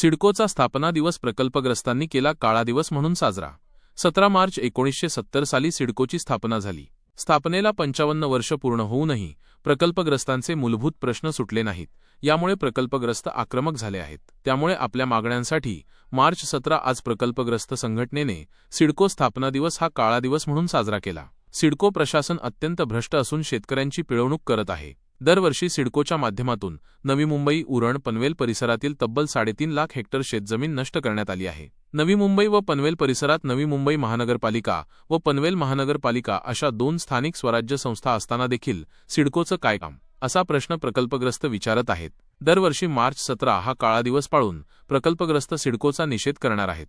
सिडकोचा स्थापना दिवस प्रकल्पग्रस्तांनी केला काळा दिवस म्हणून साजरा. सतरा मार्च एकोणीसशे सत्तर साली सिडकोची स्थापना झाली. स्थापनेला पंचावन्न वर्ष पूर्ण होऊनही प्रकल्पग्रस्तांचे मूलभूत प्रश्न सुटले नाहीत. यामुळे प्रकल्पग्रस्त आक्रमक झाले आहेत. त्यामुळे आपल्या मागण्यांसाठी मार्च सतरा आज प्रकल्पग्रस्त संघटनेने सिडको स्थापना दिवस हा काळा दिवस म्हणून साजरा केला. सिडको प्रशासन अत्यंत भ्रष्ट असून शेतकऱ्यांची पिळवणूक करत आहे. दरवर्षी सिडकोच्या माध्यमातून नवी मुंबई उरण पनवेल परिसरातील तब्बल साडेतीन लाख हेक्टर शेतजमीन नष्ट करण्यात आली आहे. नवी मुंबई व पनवेल परिसरात नवी मुंबई महानगरपालिका व पनवेल महानगरपालिका अशा दोन स्थानिक स्वराज्य संस्था असताना देखील सिडकोचं काय काम? असा प्रश्न प्रकल्पग्रस्त विचारत आहेत. दरवर्षी मार्च सतरा हा काळा दिवस पाळून प्रकल्पग्रस्त सिडकोचा निषेध करणार आहेत.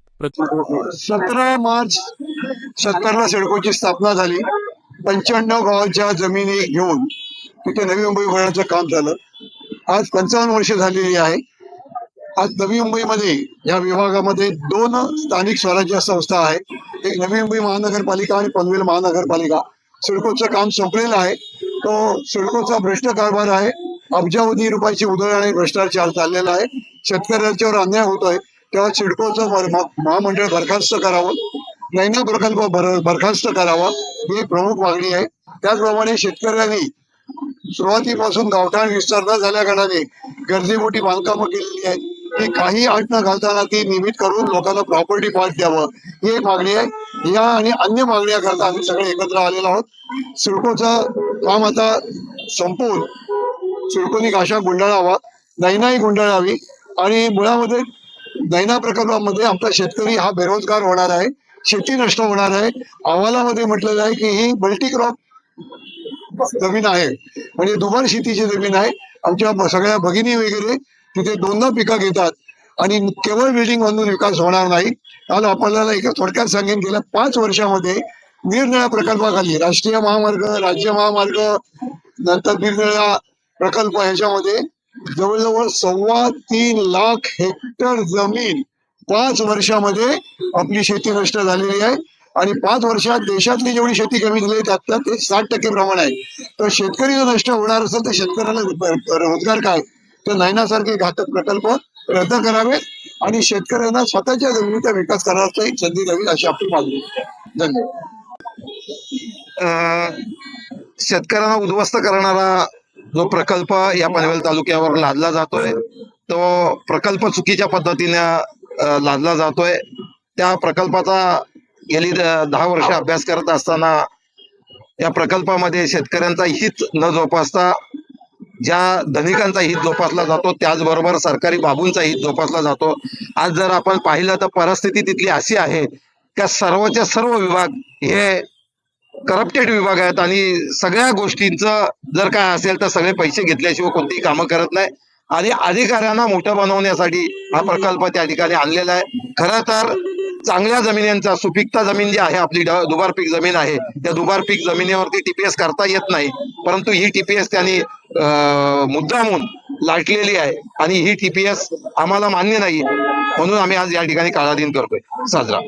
सतरा मार्च सत्तरला सिडकोची स्थापना झाली. पंच्याण्णव गावाच्या जमिनी घेऊन तिथे नवी मुंबई भरण्याचं काम झालं. आज पंचावन्न वर्ष झालेली आहे. आज नवी मुंबईमध्ये या विभागामध्ये दोन स्थानिक स्वराज्य संस्था आहेत. एक नवी मुंबई महानगरपालिका आणि पनवेल महानगरपालिका. सिडकोचं काम संपलेलं आहे. तो सिडकोचा भ्रष्ट कारभार आहे. अब्जावधी रुपयाची उधळण आणि भ्रष्टाचार चाललेला आहे. शेतकऱ्यांच्यावर अन्याय होतोय. तेव्हा सिडकोचं महामंडळ बरखास्त करावं. नैना प्रकल्प बरखास्त करावा. ही प्रमुख मागणी आहे. त्याचप्रमाणे शेतकऱ्यांनी सुरुवातीपासून गावठाण विस्तार न झाल्या कारणाने मोठी बांधकामं केलेली आहेत. ती काही अट न घालताना ती नियमित करून लोकांना प्रॉपर्टी पार्ट द्यावं. ही एक मागणी आहे. या आणि अन्य मागण्या करता आम्ही सगळे एकत्र आलेलो आहोत. सिडकोचं काम आता संपवून सिडकोनी आशा गुंडाळावा नैनाही गुंडाळावी आणि मुळामध्ये नैना प्रकल्पामध्ये आमचा शेतकरी हा बेरोजगार होणार आहे. शेती नष्ट होणार आहे. अहवालामध्ये म्हटलेलं आहे की ही मल्टीक्रॉप जमीन आहे. म्हणजे दुबार शेतीची जमीन आहे. आमच्या सगळ्या भगिनी वगैरे तिथे दोनदा पिकं घेतात. आणि केवळ बिल्डिंग बांधून विकास होणार नाही. काल आपल्याला एका थोडक्यात सांगेन गेल्या पाच वर्षामध्ये निरनिळ्या प्रकल्पाखाली राष्ट्रीय महामार्ग राज्य महामार्ग नंतर निरनिळ्या प्रकल्प ह्याच्यामध्ये जवळजवळ सव्वा तीन लाख हेक्टर जमीन पाच वर्षामध्ये आपली शेती नष्ट झालेली आहे. आणि पाच वर्षात देशातली जेवढी शेती कमी झाली त्यातल्या ते साठ टक्के प्रमाण आहे. तर शेतकरी जर नष्ट होणार असेल तर शेतकऱ्याला रोजगार काय? तर नैनासारखे घातक प्रकल्प रद्द करावेत आणि शेतकऱ्यांना स्वतःच्या जमिनीचा विकास करायचा एक संधी द्यावी अशी आपली मागणी धन्यवाद. शेतकऱ्यांना उद्ध्वस्त करणारा जो प्रकल्प या पनवेल तालुक्यावर लादला जातोय तो प्रकल्प चुकीच्या पद्धतीने लादला जातोय. त्या प्रकल्पाचा गेली द- दहा वर्ष अभ्यास करत असताना या प्रकल्पामध्ये शेतकऱ्यांचा हित न जोपासता ज्या धनिकांचा हित जोपासला जातो त्याचबरोबर सरकारी बाबूंचा हित जोपासला जातो. आज जर आपण पाहिलं तर परिस्थिती तिथली अशी आहे का सर्वच्या सर्व विभाग हे करप्टेड विभाग आहेत आणि सगळ्या गोष्टींचं जर काय असेल तर सगळे पैसे घेतल्याशिवाय कोणतीही कामं करत नाही. आणि अधिकाऱ्यांना मोठं बनवण्यासाठी हा प्रकल्प त्या ठिकाणी आणलेला आहे. खरं तर चांगल्या जमिनींचा सुपीकता जमीन जी आहे आपली दुबार पीक जमीन आहे त्या दुबार पीक जमिनीवरती टीपीएस करता येत नाही. परंतु ही टीपीएस त्यांनी मुद्दामून लाटलेली आहे आणि ही टीपीएस आम्हाला मान्य नाही म्हणून आम्ही आज या ठिकाणी काळा दिन करतोय. साजरा.